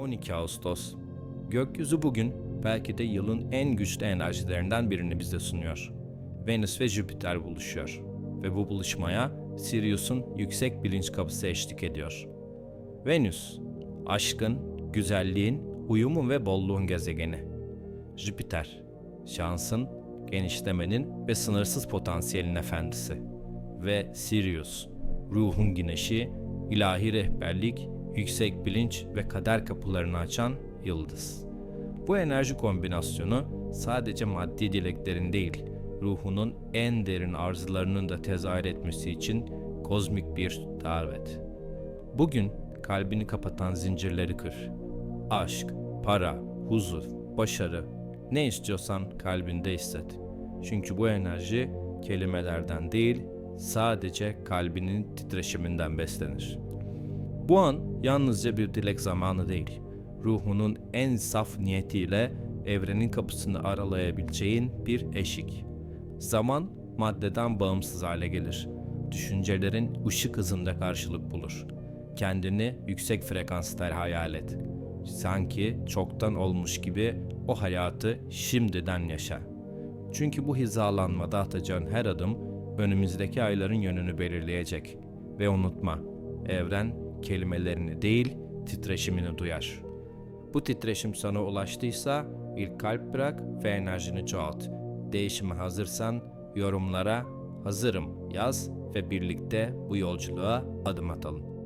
12 Ağustos. Gökyüzü bugün belki de yılın en güçlü enerjilerinden birini bize sunuyor. Venüs ve Jüpiter buluşuyor ve bu buluşmaya Sirius'un yüksek bilinç kapısı eşlik ediyor. Venüs, aşkın, güzelliğin, uyumun ve bolluğun gezegeni. Jüpiter, şansın, genişlemenin ve sınırsız potansiyelin efendisi. Ve Sirius, ruhun güneşi, ilahi rehberlik, yüksek bilinç ve kader kapılarını açan yıldız. Bu enerji kombinasyonu sadece maddi dileklerin değil, ruhunun en derin arzularının da tezahür etmesi için kozmik bir davet. Bugün kalbini kapatan zincirleri kır. Aşk, para, huzur, başarı, ne istiyorsan kalbinde hisset. Çünkü bu enerji kelimelerden değil, sadece kalbinin titreşiminden beslenir. Bu an yalnızca bir dilek zamanı değil, ruhunun en saf niyetiyle evrenin kapısını aralayabileceğin bir eşik. Zaman maddeden bağımsız hale gelir. Düşüncelerin ışık hızında karşılık bulur. Kendini yüksek frekansta hayal et. Sanki çoktan olmuş gibi o hayatı şimdiden yaşa. Çünkü bu hizalanmada atacağın her adım önümüzdeki ayların yönünü belirleyecek. Ve unutma, evren kelimelerini değil, titreşimini duyar. Bu titreşim sana ulaştıysa ilk kalp bırak ve enerjini çoğalt. Değişime hazırsan yorumlara hazırım yaz ve birlikte bu yolculuğa adım atalım.